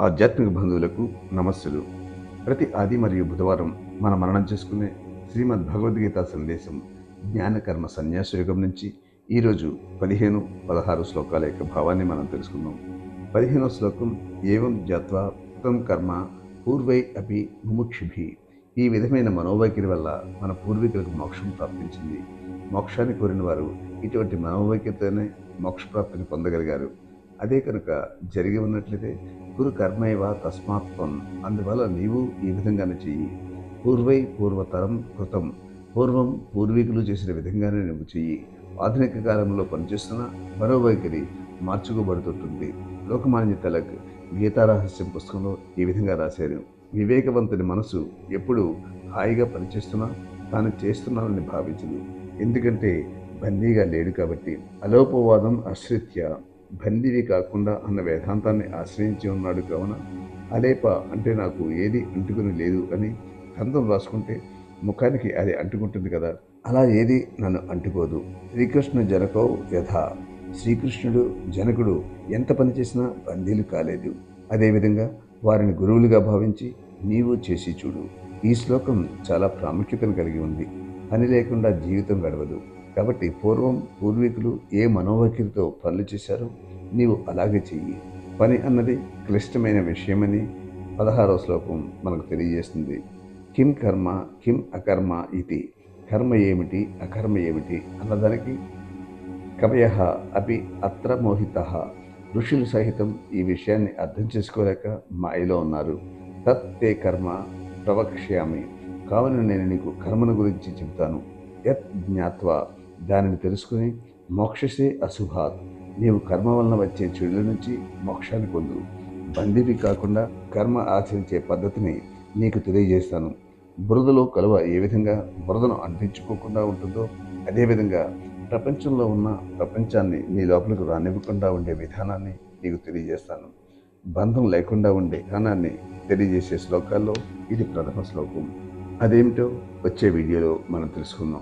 ఆధ్యాత్మిక బంధువులకు నమస్సులు. ప్రతి ఆది మరియు బుధవారం మన మరణం చేసుకునే శ్రీమద్ భగవద్గీత సందేశం జ్ఞానకర్మ సన్యాస యుగం నుంచి ఈరోజు పదిహేను పదహారు శ్లోకాల యొక్క భావాన్ని మనం తెలుసుకుందాం. పదిహేనో శ్లోకం ఏవం జాత్వా కృతం కర్మ పూర్వై అపి ముముక్షిభి. ఈ విధమైన మనోవైఖరి వల్ల మన పూర్వీకులకు మోక్షం ప్రాప్తించింది. మోక్షాన్ని కోరిన వారు ఇటువంటి మనోవైఖరితోనే మోక్ష ప్రాప్తిని పొందగలిగారు. అదే కనుక జరిగి ఉన్నట్లయితే కురు కర్మైవ తస్మాత్వం. అందువల్ల నీవు ఈ విధంగానే చెయ్యి. పూర్వై పూర్వతరం కృతం. పూర్వం పూర్వీకులు చేసిన విధంగానే నువ్వు చెయ్యి. ఆధునిక కాలంలో పనిచేస్తున్న మనోవైఖరి మార్చుకోబడుతుంటుంది. లోకమాన్య తిలక్ గీతారహస్యం పుస్తకంలో ఈ విధంగా రాశారు. వివేకవంతుని మనసు ఎప్పుడు హాయిగా పనిచేస్తున్నా తాను చేస్తున్నానని భావించదు. ఎందుకంటే బందీగా లేడు కాబట్టి. అలోపవాదం అశ్రిత్య. బందివి కాకుండా అన్న వేదాంతాన్ని ఆశ్రయించి ఉన్నాడు కావున అలేప అంటే నాకు ఏది అంటుకుని లేదు అని గ్రంథం రాసుకుంటే ముఖానికి అది అంటుకుంటుంది కదా. అలా ఏది నన్ను అంటుకోదు. శ్రీకృష్ణ జనకో యథ. శ్రీకృష్ణుడు జనకుడు ఎంత పని చేసినా బందీలు కాలేదు. అదేవిధంగా వారిని గురువులుగా భావించి నీవు చేసి చూడు. ఈ శ్లోకం చాలా ప్రాముఖ్యతను కలిగి ఉంది. పని లేకుండా జీవితం గడవదు. కాబట్టి పూర్వం పూర్వీకులు ఏ మనోవైఖరితో పనులు చేశారో నీవు అలాగే చెయ్యి. పని అన్నది క్లిష్టమైన విషయమని పదహారవ శ్లోకం మనకు తెలియజేస్తుంది. కిం కర్మ కిం అకర్మ ఇది? కర్మ ఏమిటి అకర్మ ఏమిటి అన్నదానికి కవయ అపి అత్ర మోహిత. ఋషులు సహితం ఈ విషయాన్ని అర్థం చేసుకోలేక మాయలో ఉన్నారు. తత్ తే కర్మ ప్రవక్ష్యామి. కావున నేను నీకు కర్మను గురించి చెబుతాను యత్ జ్ఞాత్వా దానిని తెలుసుకుని మోక్షసే అశుభాత్. నీవు కర్మ వలన వచ్చే చెడుల నుంచి మోక్షాన్ని పొందు. బందీవి కాకుండా కర్మ ఆచరించే పద్ధతిని నీకు తెలియజేస్తాను. బురదలో కలువ ఏ విధంగా బురదను అంటించుకోకుండా ఉంటుందో అదేవిధంగా ప్రపంచంలో ఉన్న ప్రపంచాన్ని నీ లోపలికి రానివ్వకుండా ఉండే విధానాన్ని నీకు తెలియజేస్తాను. బంధం లేకుండా ఉండే విధానాన్ని తెలియజేసే శ్లోకాల్లో ఇది ప్రథమ శ్లోకం. అదేమిటో వచ్చే వీడియోలో మనం తెలుసుకుందాం.